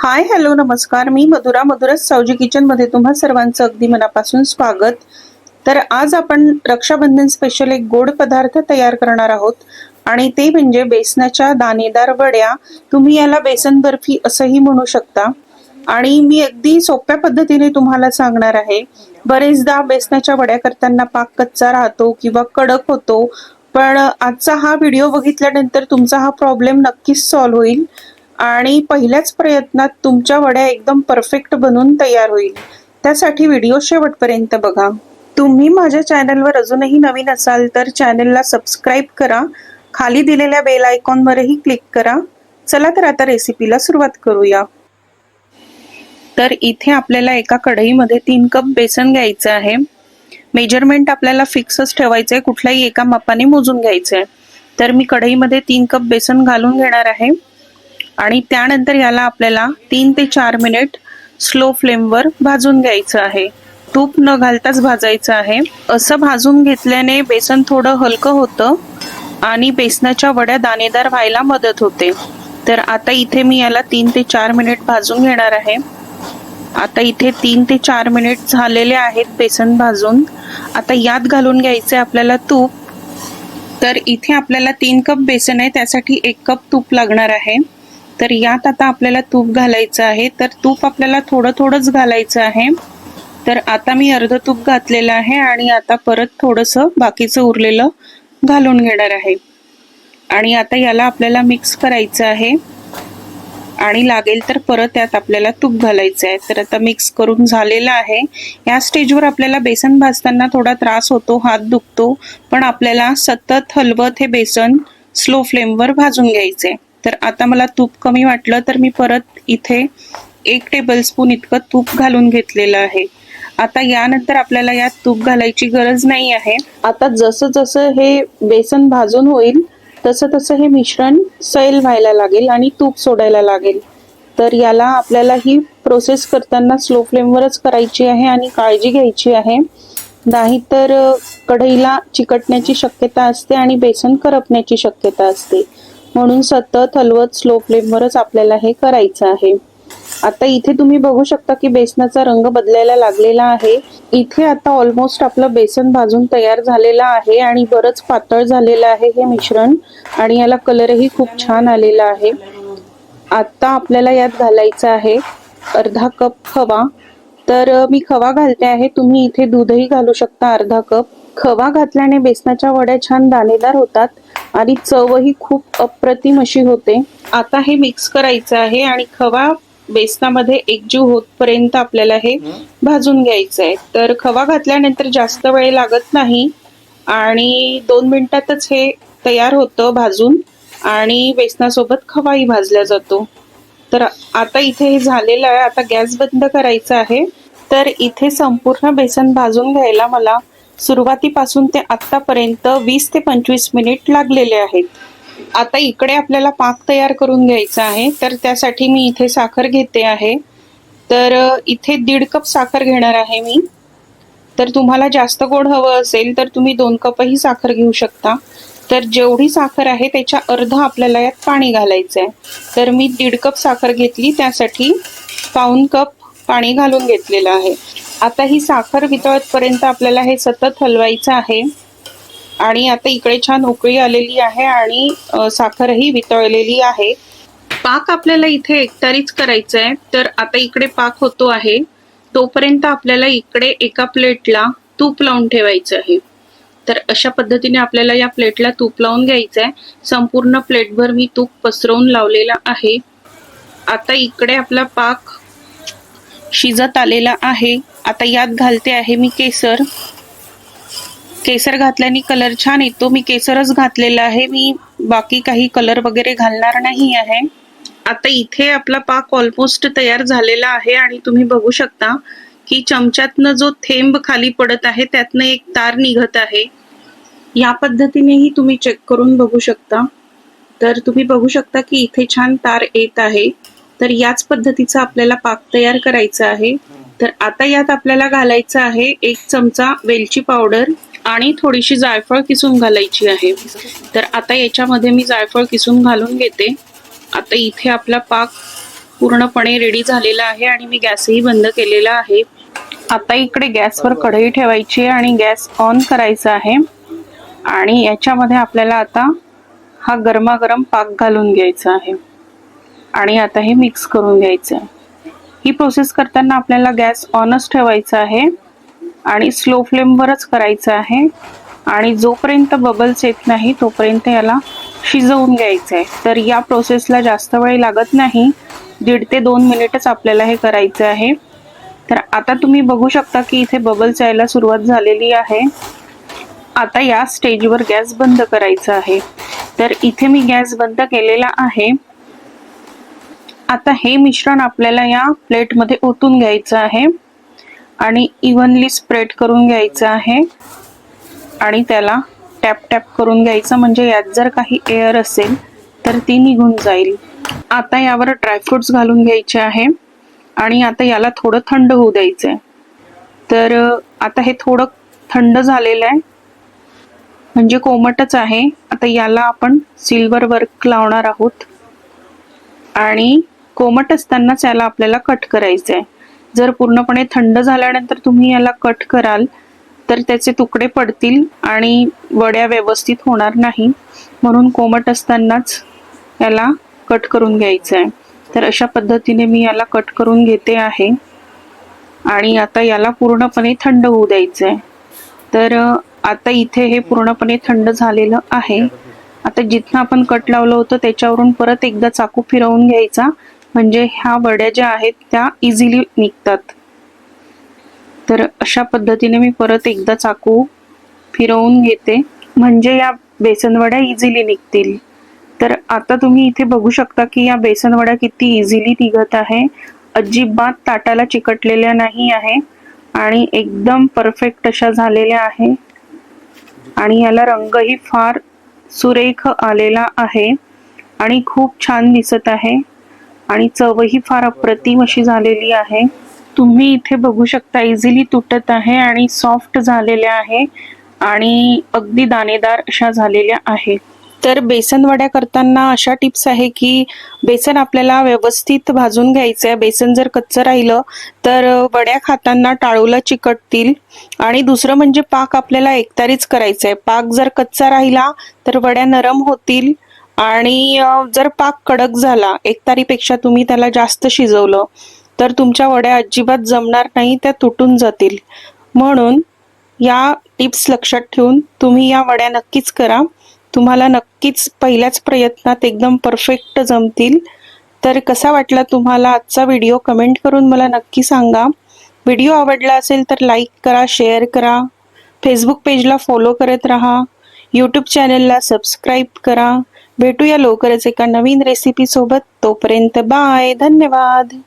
Hi hello नमस्कार. मी मधुरा मधुरच सावजी किचनमध्ये तुम्हा सर्वांचं अगदी मनापासून स्वागत. तर आज आपण रक्षाबंधन स्पेशल एक गोड पदार्थ तयार करणार आहोत. आणि ते म्हणजे बेसनाच्या दाणेदार वड्या. तुम्ही याला बेसन बर्फी असंही म्हणू शकता. आणि मी अगदी सोप्या पद्धतीने तुम्हाला सांगणार आहे. बरेचदा बेसनाच्या वड्या करताना पाक कच्चा राहतो किंवा कडक होतो. पण आजचा हा व्हिडिओ बघितल्यानंतर तुमचा हा प्रॉब्लेम नक्कीच सॉल्व्ह होईल. आणि पहिल्याच प्रयत्नात तुमच्या वड्या एकदम परफेक्ट बनून तयार होईल. त्यासाठी व्हिडिओ शेवटपर्यंत बघा. तुम्ही माझ्या चॅनलवर अजूनही नवीन असाल तर चॅनलला सबस्क्राईब करा. खाली दिलेल्या बेल आयकॉनवरही क्लिक करा. चला तर आता रेसिपीला सुरुवात करूया. तर इथे आपल्याला एका कढईमध्ये तीन कप बेसन घ्यायचं आहे. मेजरमेंट आपल्याला फिक्सच ठेवायचं आहे कुठल्याही एका मापाने मोजून घ्यायचं आहे तर मी कढईमध्ये तीन कप बेसन घालून घेणार आहे. आणि त्यानंतर याला आपल्याला तीन ते चार मिनिट स्लो फ्लेमवर भाजून घ्यायचं आहे. तूप न घालताच भाजायचं आहे. असं भाजून घेतल्याने बेसन थोडं हलकं होतं आणि बेसनाच्या वड्या दाणेदार व्हायला मदत होते. तर आता इथे मी याला तीन ते चार मिनिट भाजून घेणार आहे. आता इथे तीन ते चार मिनिट झालेले आहेत बेसन भाजून. आता यात घालून घ्यायचे आपल्याला तूप. तर इथे आपल्याला तीन कप बेसन आहे. त्यासाठी एक कप तूप लागणार आहे. तर यात आता आपल्याला तूप घालायचं आहे. तर तूप आपल्याला थोडं थोडंच घालायचं आहे. तर आता मी अर्ध तूप घातलेलं आहे आणि आता परत थोडंसं बाकीचं उरलेलं घालून घेणार आहे. आणि आता याला आपल्याला मिक्स करायचं आहे. आणि लागेल तर परत त्यात आपल्याला तूप घालायचं आहे. तर आता मिक्स करून झालेलं आहे. या स्टेजवर आपल्याला बेसन भाजताना थोडा त्रास होतो हात दुखतो. पण आपल्याला सतत हलवत हे बेसन स्लो फ्लेमवर भाजून घ्यायचे तर आता मला तूप कमी वाटलं तर मी परत इथे एक टेबलस्पून इतकं तूप घालून घेतलेलं आहे. आता यानंतर आपल्याला यात तूप घालायची गरज नाही आहे. आता जसं जसं हे बेसन भाजून होईल तसं तसं हे मिश्रण सैल व्हायला लागेल आणि तूप सोडायला लागेल. तर याला आपल्याला ही प्रोसेस करताना स्लो फ्लेमवरच करायची आहे आणि काळजी घ्यायची आहे. नाहीतर कढईला चिकटण्याची शक्यता असते आणि बेसन करपण्याची शक्यता असते. म्हणून सतत हलवत स्लो फ्लेमवरच आपल्याला हे करायचं आहे. आता इथे तुम्ही बघू शकता की बेसनाचा रंग बदलायला लागलेला आहे. इथे आता ऑलमोस्ट आपलं बेसन भाजून तयार झालेलं आहे आणि बरंच पातळ झालेलं आहे हे मिश्रण आणि याला कलरही खूप छान आलेला आहे. आता आपल्याला यात घालायचं आहे अर्धा कप खवा. तर मी खवा घालते आहे. तुम्ही इथे दूधही घालू शकता अर्धा कप. खवा घातल्याने बेसनाच्या वड्या छान दाणेदार होतात. आणि चवही खूप अप्रतिम अशी होते. आता हे मिक्स करायचं आहे आणि खवा बेसनामध्ये एकजीव होतपर्यंत आपल्याला हे भाजून घ्यायचं आहे तर खवा घातल्यानंतर जास्त वेळ लागत नाही आणि दोन मिनिटातच हे तयार होतं भाजून आणि बेसनासोबत खवाही भाजला जातो. तर आता इथे हे झालेलं आहे. आता गॅस बंद करायचा आहे. तर इथे संपूर्ण बेसन भाजून घ्यायला मला सुरुवातीपासून ते आत्तापर्यंत वीस ते पंचवीस मिनिट लागलेले आहेत. आता इकडे आपल्याला पाक तयार करून घ्यायचा आहे तर त्यासाठी मी इथे साखर घेते आहे. तर इथे दीड कप साखर घेणार आहे मी. तर तुम्हाला जास्त गोड हवं असेल तर तुम्ही दोन कपही साखर घेऊ शकता. तर जेवढी साखर आहे त्याच्या अर्ध आपल्याला यात पाणी घालायचं आहे तर मी दीड कप साखर घेतली त्यासाठी पाऊन कप पाणी घालून घेतलेलं आहे. आता ही साखर वितळतपर्यंत आपल्याला हे सतत हलवायचं आहे. आणि आता इकडे छान उकळी आलेली आहे आणि साखरही वितळलेली आहे. पाक आपल्याला इथे एकतारीच करायचं आहे तर आता इकडे पाक होतो आहे. तोपर्यंत आपल्याला इकडे एका प्लेटला तूप लावून ठेवायचं आहे. तर अशा पद्धतीने आपल्याला या प्लेटला तूप लावून घ्यायचं आहे संपूर्ण प्लेटभर मी तूप पसरवून लावलेला आहे. आता इकडे आपला पाक शिजत आलेला आहे. आता यात घालते आहे मी केसर. केसर घातल्याने कलर छान येतो. मी केसरच घातलेला आहे. मी बाकी काही कलर वगैरे घालणार नाही आहे. आता इथे आपला पाक ऑलमोस्ट तयार झालेला आहे आणि तुम्ही बघू शकता की चमच्यातनं जो थेंब खाली पडत आहे त्यातनं एक तार निघत आहे. या पद्धतीनेही तुम्ही चेक करून बघू शकता. तर तुम्ही बघू शकता की इथे छान तार येत आहे. तर याच पद्धतीचा आपल्याला पाक तयार करायचा आहे. तर आता यात आपल्याला घालायचं आहे एक चमचा वेलची पावडर आणि थोडीशी जायफळ किसून घालायची आहे. तर आता याच्यामध्ये मी जायफळ किसून घालून घेते. आता इथे आपला पाक पूर्णपणे रेडी झालेला आहे आणि मी गॅसही बंद केलेला आहे. आता इकडे गॅसवर कढई ठेवायची आहे आणि गॅस ऑन करायचा आहे. आणि याच्यामध्ये आपल्याला आता हा गरमागरम पाक घालून घ्यायचा आहे. आणि आता हे मिक्स करून घ्यायचं. आहे ही प्रोसेस करताना आपल्याला गॅस ऑनच ठेवायचा आहे आणि स्लो फ्लेमवरच करायचं आहे. आणि जोपर्यंत बबल्स येत नाही तोपर्यंत याला शिजवून घ्यायचं आहे. तर या प्रोसेसला जास्त वेळ लागत नाही. दीड ते दोन मिनिटच आपल्याला हे करायचं आहे. तर आता तुम्ही बघू शकता की इथे बबल्स यायला सुरुवात झालेली आहे. आता या स्टेजवर गॅस बंद करायचा आहे. तर इथे मी गॅस बंद केलेला आहे. आता हे मिश्रण आपल्याला या प्लेटमध्ये ओतून घ्यायचं आहे. आणि इव्हनली स्प्रेड करून घ्यायचं आहे. आणि त्याला टॅप टॅप करून घ्यायचं. म्हणजे यात जर काही एअर असेल तर ती निघून जाईल. आता यावर ड्रायफ्रुट्स घालून घ्यायचे आहे. आणि आता याला थोडं थंड होऊ द्यायचं आहे तर आता हे थोडं थंड झालेलं आहे. म्हणजे कोमटच आहे. आता याला आपण सिल्वर वर्क लावणार आहोत. आणि कोमट असतानाच याला आपल्याला कट करायचं आहे जर पूर्णपणे थंड झाल्यानंतर तुम्ही याला कट कराल तर त्याचे तुकडे पडतील आणि वड्या व्यवस्थित होणार नाही. म्हणून कोमट असतानाच याला कट करून घ्यायचं आहे तर अशा पद्धतीने मी याला कट करून घेते आहे. आणि आता याला पूर्णपणे थंड होऊ द्यायचं आहे तर आता इथे हे पूर्णपणे थंड झालेलं आहे. आता जिथं आपण कट लावलं होतं त्याच्यावरून परत एकदा चाकू फिरवून घ्यायचा. म्हणजे ह्या वड्या ज्या आहेत त्या इझिली निघतात. तर अशा पद्धतीने मी परत एकदा चाकू फिरवून घेते. म्हणजे या बेसनवड्या इझिली निघतील. तर आता तुम्ही इथे बघू शकता की या बेसनवड्या किती इझिली निघत आहे. अजिबात ताटाला चिकटलेल्या नाही आहे. आणि एकदम परफेक्ट अशा झालेल्या आहे. आणि याला रंगही फार सुरेख आलेला आहे. आणि खूप छान दिसत आहे. आणि चवही फार अप्रतिम अशी झालेली आहे. तुम्ही इथे बघू शकता इझिली तुटत आहे आणि सॉफ्ट झालेल्या आहे आणि अगदी दाणेदार अशा झालेल्या आहे. तर बेसन वड्या करताना अशा टिप्स आहे की बेसन आपल्याला व्यवस्थित भाजून घ्यायचं आहे बेसन जर कच्चं राहिलं तर वड्या खाताना टाळूला चिकटतील. आणि दुसरं म्हणजे पाक आपल्याला एकतारीच करायचं आहे पाक जर कच्चा राहिला तर वड्या नरम होतील. आणि जर पाक कडक झाला एक तारीपेक्षा तुम्ही त्याला जास्त शिजवलं तर तुमच्या वड्या अजिबात जमणार नाही त्या तुटून जातील. म्हणून या टिप्स लक्षात ठेवून तुम्ही या वड्या नक्कीच करा. तुम्हाला नक्कीच पहिल्याच प्रयत्नात एकदम परफेक्ट जमतील. तर कसा वाटला तुम्हाला आजचा व्हिडिओ? कमेंट करून मला नक्की सांगा. व्हिडिओ आवडला असेल तर लाईक करा शेअर करा. फेसबुक पेजला फॉलो करत राहा. यूट्यूब चॅनलला सबस्क्राईब करा. भेटूया लवकरच एका नवीन रेसिपी सोबत. तोपर्यंत बाय धन्यवाद.